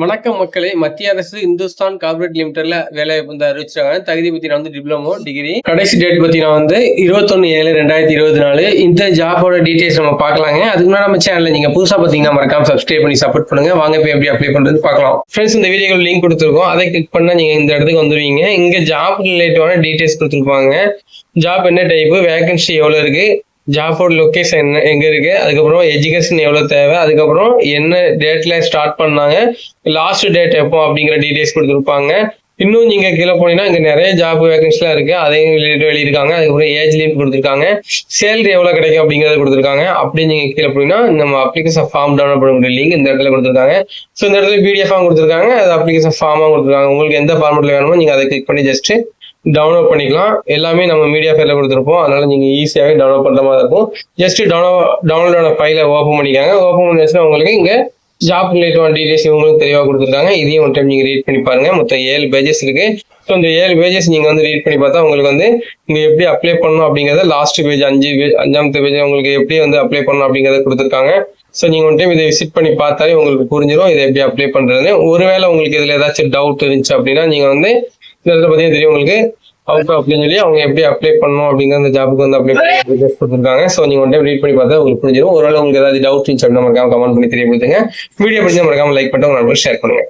வணக்கம் மக்களே. மத்திய அரசு இந்துஸ்தான் கார்பரேட் லிமிடெட்ல வேலை வந்து அறிவிச்சிருக்காங்க. தகுதி பத்தி நான் வந்து டிப்ளமோ டிகிரி கடைசி டேட் பத்தி நான் வந்து இருபத்தொன்னு ஏழு ரெண்டாயிரத்தி இருபத்தி நாலு. இந்த ஜாபோட டீடைல்ஸ் நம்ம பார்க்கலாங்க. அதுக்கு முன்னாடி நம்ம சேனல்ல நீங்க புதுசா பாத்தீங்கன்னா மறக்காம சப்ஸ்கிரைப் பண்ணி சப்போர்ட் பண்ணுங்க. வாங்க போய் எப்படி அப்ளை பண்றது பார்க்கலாம். ஃப்ரெண்ட்ஸ் இந்த வீடியோக்கு லிங்க் கொடுத்துருக்கோம். அதை கிளிக் பண்ணா நீங்க இந்த இடத்துக்கு வந்துருவீங்க. இங்க ஜாப் ரிலேட்டிவான டீடைல்ஸ் கொடுத்துருப்பாங்க. ஜாப் என்ன டைப் வேகன்சி எவ்வளவு இருக்கு? ஜாபோட லொக்கேஷன் என்ன எங்க இருக்கு? அதுக்கப்புறம் எஜுகேஷன் எவ்வளவு தேவை? அதுக்கப்புறம் என்ன டேட்ல ஸ்டார்ட் பண்ணாங்க? லாஸ்ட் டேட் எப்போ? அப்படிங்கிற டீடைல்ஸ் கொடுத்துருப்பாங்க. இன்னும் நீங்க கீழே போனீங்கன்னா இங்க நிறைய ஜாப் வேகன்சிலாம் இருக்கு. அதையும் வெளியிட்டு வெளியிருக்காங்க அதுக்கப்புறம் ஏஜ் லிமிட் கொடுத்துருக்காங்க. சேலரி எவ்வளவு கிடைக்கும் அப்படிங்கறத கொடுத்துருக்காங்க. அப்படி நீங்க கீழே போனீங்கன்னா நம்ம அப்ளிகேஷன் ஃபார்ம் டவுன்லோட் பண்ணக்கூடிய லிங்க் இந்த இடத்துல கொடுத்துருக்காங்க. ஸோ இந்த இடத்துல பிடிஎஃப் கொடுத்துருக்காங்க. அது அப்ளிகேஷன் ஃபார்மாக கொடுத்துருக்காங்க. உங்களுக்கு எந்த ஃபார்மெட்ல வேணுமோ நீங்க அதை கிளிக் பண்ணி ஜஸ்ட் டவுன்லோட் பண்ணிக்கலாம். எல்லாமே நம்ம மீடியா ஃபைல கொடுத்துருப்போம். அதனால நீங்கள் ஈஸியாகவே டவுன்லோட் பண்ணுற மாதிரி இருக்கும். ஜஸ்ட் டவுன்லோட் டவுன்லோட ஃபைலை ஓப்பன் பண்ணிக்காங்க. ஓப்பன் பண்ணி உங்களுக்கு இங்கே ஜாப் ரிலேட்டிவான டீடைல்ஸ் இவங்களுக்கு தெளிவாக கொடுத்துருக்காங்க. இதையும் ஒரு டைம் நீங்கள் ரீட் பண்ணி பாருங்க. மொத்தம் ஏழு பேஜஸ் இருக்கு. ஸோ இந்த ஏழு பேஜஸ் நீங்கள் வந்து ரீட் பண்ணி பார்த்தா உங்களுக்கு வந்து நீங்கள் எப்படி அப்ளை பண்ணணும் அப்படிங்கிறத லாஸ்ட் பேஜ் அஞ்சு பேஜ் அஞ்சாமத்து பேஜ் உங்களுக்கு எப்படி வந்து அப்ளை பண்ணணும் அப்படிங்கிறத கொடுத்துருக்காங்க. ஸோ நீங்கள் ஒன் டைம் இதை விசிட் பண்ணி பார்த்தாலே உங்களுக்கு புரிஞ்சிடும் இதை எப்படி அப்ளை பண்றது ஒருவேளை உங்களுக்கு இதில் ஏதாச்சும் டவுட் இருந்துச்சு அப்படின்னா நீங்கள் வந்து இந்த இடத்துல பார்த்தீங்கன்னா தெரியும் உங்களுக்கு. அவுட் அப்படின்னு சொல்லி அவங்க எப்படி அப்ளை பண்ணணும் அப்படிங்கிற அந்த ஜாபுக்கு வந்து அப்ளை பண்ணி கொடுத்துருக்காங்க. ஸோ நீங்க ஒன் டைம் ரீட் பண்ணி பார்த்தா உங்களுக்கு புரிஞ்சிடும் ஒருவேளை உங்களுக்கு ஏதாவது டவுட் இருந்துச்சு அப்படின்னா மறக்காம கமெண்ட் பண்ணி தெரியப்படுத்துங்க. வீடியோ பிடிச்சா மறக்காம லைக் பண்ணிட்டு உங்க நண்பர்கள் ஷேர் பண்ணுங்க.